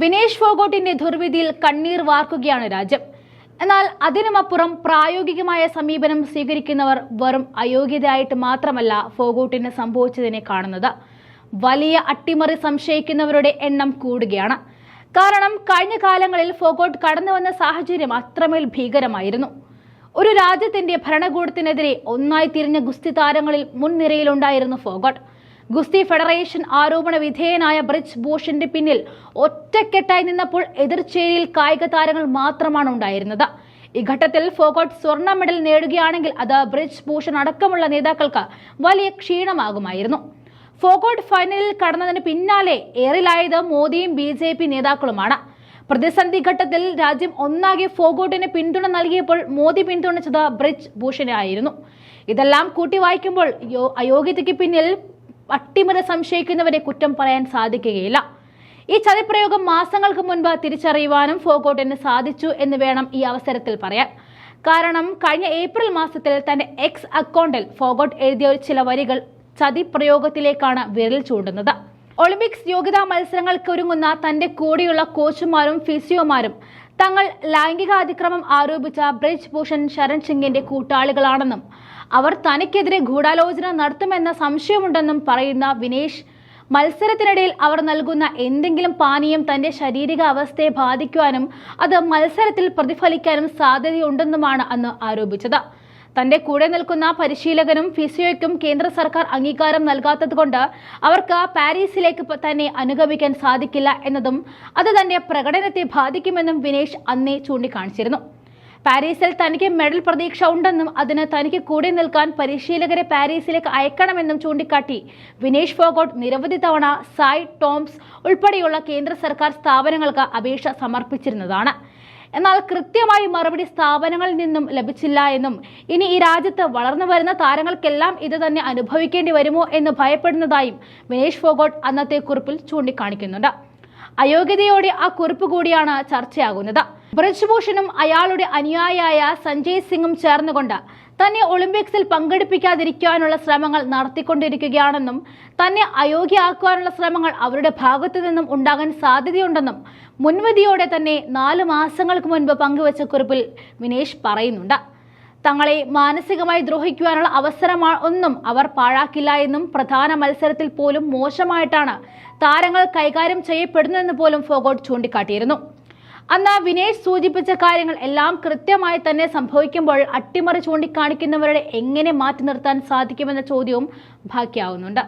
വിനേഷ് ഫോഗോട്ടിന്റെ ദുർവിധിയിൽ കണ്ണീർ വാർക്കുകയാണ് രാജ്യം. എന്നാൽ അതിനുമപ്പുറം പ്രായോഗികമായ സമീപനം സ്വീകരിക്കുന്നവർ വെറും അയോഗ്യതയായിട്ട് മാത്രമല്ല ഫോഗോട്ടിന് സംഭവിച്ചതിനെ കാണുന്നത്. വലിയ അട്ടിമറി സംശയിക്കുന്നവരുടെ എണ്ണം കൂടുകയാണ്. കാരണം കഴിഞ്ഞ കാലങ്ങളിൽ ഫോഗോട്ട് കടന്നു വന്ന സാഹചര്യം അത്രമേൽ ഭീകരമായിരുന്നു. ഒരു രാജ്യത്തിന്റെ ഭരണകൂടത്തിനെതിരെ ഒന്നായി തിരിഞ്ഞ ഗുസ്തി താരങ്ങളിൽ മുൻനിരയിലുണ്ടായിരുന്നു ഫോഗോട്ട്. ഗുസ്തി ഫെഡറേഷൻ ആരോപണ വിധേയനായ ബ്രിജ് ഭൂഷന്റെ പിന്നിൽ ഒറ്റക്കെട്ടായി നിന്നപ്പോൾ എതിർചേരിയിൽ കായിക താരങ്ങൾ മാത്രമാണ് ഉണ്ടായിരുന്നത്. ഈ ഘട്ടത്തിൽ ഫോഗോട്ട് സ്വർണ മെഡൽ നേടുകയാണെങ്കിൽ അത് ബ്രിജ് ഭൂഷൺ അടക്കമുള്ള നേതാക്കൾക്ക് വലിയ ക്ഷീണമാകുമായിരുന്നു. ഫോഗോട്ട് ഫൈനലിൽ കടന്നതിന് പിന്നാലെ ഏറിലായത് മോദിയും ബി ജെ പി നേതാക്കളുമാണ്. പ്രതിസന്ധി ഘട്ടത്തിൽ രാജ്യം ഒന്നാകെ ഫോഗോട്ടിന് പിന്തുണ നൽകിയപ്പോൾ മോദി പിന്തുണച്ചത് ബ്രിജ് ഭൂഷണെ ആയിരുന്നു ഇതെല്ലാം കൂട്ടി വായിക്കുമ്പോൾ അയോഗ്യതയ്ക്ക് പിന്നിൽ അട്ടിമറി സംശയിക്കുന്നവരെ കുറ്റം പറയാൻ സാധിക്കുകയില്ല. ഈ ചതിപ്രയോഗം മാസങ്ങൾക്ക് മുൻപ് തിരിച്ചറിയുവാനും ഫോഗോട്ടിന് സാധിച്ചു എന്ന് വേണം ഈ അവസരത്തിൽ പറയാൻ. കാരണം കഴിഞ്ഞ ഏപ്രിൽ മാസത്തിൽ തന്റെ എക്സ് അക്കൗണ്ടിൽ ഫോഗോട്ട് എഴുതിയ ചില വരികൾ ചതിപ്രയോഗത്തിലേക്കാണ് വിരൽ ചൂണ്ടുന്നത്. ഒളിമ്പിക്സ് യോഗ്യതാ മത്സരങ്ങൾക്ക് ഒരുങ്ങുന്ന തന്റെ കൂടെയുള്ള കോച്ചുമാരും ഫിസിയോമാരും തങ്ങൾ ലൈംഗികാതിക്രമം ആരോപിച്ച ബ്രിജ് ഭൂഷൺ ശരൺ സിംഗിന്റെ കൂട്ടാളികളാണെന്നും അവർ തനിക്കെതിരെ ഗൂഢാലോചന നടത്തുമെന്ന സംശയമുണ്ടെന്നും പറയുന്ന വിനേഷ് മത്സരത്തിനിടയിൽ അവർ നൽകുന്ന എന്തെങ്കിലും പാനീയം തന്റെ ശാരീരിക അവസ്ഥയെ ബാധിക്കുവാനും അത് മത്സരത്തിൽ പ്രതിഫലിക്കാനും സാധ്യതയുണ്ടെന്നുമാണ് അന്ന് ആരോപിച്ചത്. തന്റെ കൂടെ നിൽക്കുന്ന പരിശീലകനും ഫിസിയോയ്ക്കും കേന്ദ്ര സർക്കാർ അംഗീകാരം നൽകാത്തതുകൊണ്ട് അവർക്ക് പാരീസിലേക്ക് തന്നെ അനുഗമിക്കാൻ സാധിക്കില്ല എന്നതും അത് തന്റെ പ്രകടനത്തെ ബാധിക്കുമെന്നും വിനേഷ് അന്നേ ചൂണ്ടിക്കാണിച്ചിരുന്നു. പാരീസിൽ തനിക്ക് മെഡൽ പ്രതീക്ഷ ഉണ്ടെന്നും അതിന് തനിക്ക് കൂടെ നിൽക്കാൻ പരിശീലകരെ പാരീസിലേക്ക് അയക്കണമെന്നും ചൂണ്ടിക്കാട്ടി വിനേഷ് ഫോഗോട്ട് നിരവധി തവണ സായ് ടോംസ് ഉൾപ്പെടെയുള്ള കേന്ദ്ര സർക്കാർ സ്ഥാപനങ്ങൾക്ക് അപേക്ഷ സമർപ്പിച്ചിരുന്നതാണ്. എന്നാൽ കൃത്യമായി മറുപടി സ്ഥാപനങ്ങളിൽ നിന്നും ലഭിച്ചില്ല എന്നും ഇനി ഈ രാജ്യത്ത് വളർന്നു വരുന്ന താരങ്ങൾക്കെല്ലാം ഇത് തന്നെ അനുഭവിക്കേണ്ടി വരുമോ എന്ന് ഭയപ്പെടുന്നതായും വിനേഷ് ഫോഗോട്ട് അന്നത്തെ കുറിപ്പിൽ ചൂണ്ടിക്കാണിക്കുന്നുണ്ട്. അയോഗ്യതയോടെ ആ കുറിപ്പ് കൂടിയാണ് ചർച്ചയാകുന്നത്. ബ്രജ്ഭൂഷണും അയാളുടെ അനുയായിയായ സഞ്ജയ് സിംഗും ചേർന്നുകൊണ്ട് തന്നെ ഒളിമ്പിക്സിൽ പങ്കെടുപ്പിക്കാതിരിക്കാനുള്ള ശ്രമങ്ങൾ നടത്തിക്കൊണ്ടിരിക്കുകയാണെന്നും തന്നെ അയോഗ്യമാക്കുവാനുള്ള ശ്രമങ്ങൾ അവരുടെ ഭാഗത്തു നിന്നും ഉണ്ടാകാൻ സാധ്യതയുണ്ടെന്നും മുൻവിധിയോടെ തന്നെ നാലു മാസങ്ങൾക്ക് മുൻപ് പങ്കുവച്ച കുറിപ്പിൽ വിനേഷ് പറയുന്നുണ്ട്. തങ്ങളെ മാനസികമായി ദ്രോഹിക്കുവാനുള്ള അവസരമാണ് ഒന്നും അവർ പാഴാക്കില്ല എന്നും പ്രധാന മത്സരത്തിൽ പോലും മോശമായിട്ടാണ് താരങ്ങൾ കൈകാര്യം ചെയ്യപ്പെടുന്നതെന്ന് പോലും ഫോഗോട്ട് ചൂണ്ടിക്കാട്ടിയിരുന്നു. അന്ന് വിനേഷ് സൂചിപ്പിച്ച കാര്യങ്ങൾ എല്ലാം കൃത്യമായി തന്നെ സംഭവിക്കുമ്പോൾ അട്ടിമറി ചൂണ്ടിക്കാണിക്കുന്നവരുടെ എങ്ങനെ മാറ്റി നിർത്താൻ സാധിക്കുമെന്ന ചോദ്യവും ബാക്കിയാവുന്നുണ്ട്